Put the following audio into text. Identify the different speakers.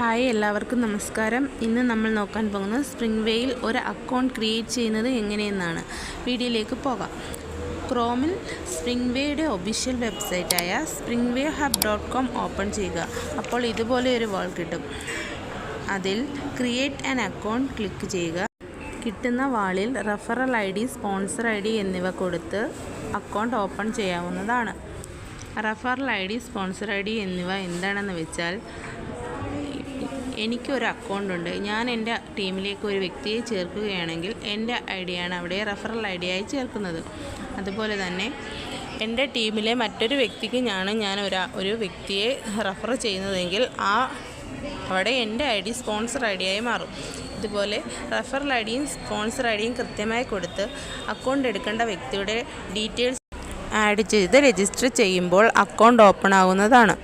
Speaker 1: Hi എല്ലാവർക്കും നമസ്കാരം. ഇന്ന് നമ്മൾ നോക്കാൻ പോകുന്നത് സ്പ്രിംഗ് വേയിൽ ഒരു അക്കൗണ്ട് ക്രിയേറ്റ് ചെയ്യുന്നത് എങ്ങനെയെന്നാണ്. വീഡിയോയിലേക്ക് പോകാം. ക്രോമിൽ സ്പ്രിംഗ് വേയുടെ official വെബ്സൈറ്റായ Springway hub dot com open ചെയ്യുക. അപ്പോൾ ഇതുപോലെ ഒരു വാൾ കിട്ടും. അതിൽ ക്രിയേറ്റ് ആൻ അക്കൗണ്ട് ക്ലിക്ക് ചെയ്യുക. കിട്ടുന്ന വാളിൽ referral I D sponsor I D എന്നിവ കൊടുത്ത് അക്കൗണ്ട് ഓപ്പൺ ചെയ്യാവുന്നതാണ്. Referral I D sponsor I D എന്നിവ എന്താണെന്ന് വെച്ചാൽ എനിക്കൊരു അക്കൗണ്ട് ഉണ്ട്. ഞാൻ എന്റെ ടീമിലേക്ക് ഒരു വ്യക്തിയെ ചേർക്കുകയാണെങ്കിൽ എന്റെ ഐ അവിടെ റെഫറൽ ഐ ആയി ചേർക്കുന്നത്. അതുപോലെ തന്നെ എന്റെ ടീമിലെ മറ്റൊരു വ്യക്തിക്ക് ഞാൻ ഞാൻ ഒരു ഒരു വ്യക്തിയെ റെഫർ ചെയ്യുന്നതെങ്കിൽ ആ അവിടെ എന്റെ ഐ ഡി സ്പോൺസർ ഐ ആയി മാറും. ഇതുപോലെ റെഫറൽ ഐ ഡിയും സ്പോൺസർ ഐ ഡിയും കൃത്യമായി കൊടുത്ത് അക്കൗണ്ട് എടുക്കേണ്ട വ്യക്തിയുടെ ഡീറ്റെയിൽസ് ആഡ് ചെയ്ത് രജിസ്റ്റർ ചെയ്യുമ്പോൾ അക്കൗണ്ട് ഓപ്പൺ ആകുന്നതാണ്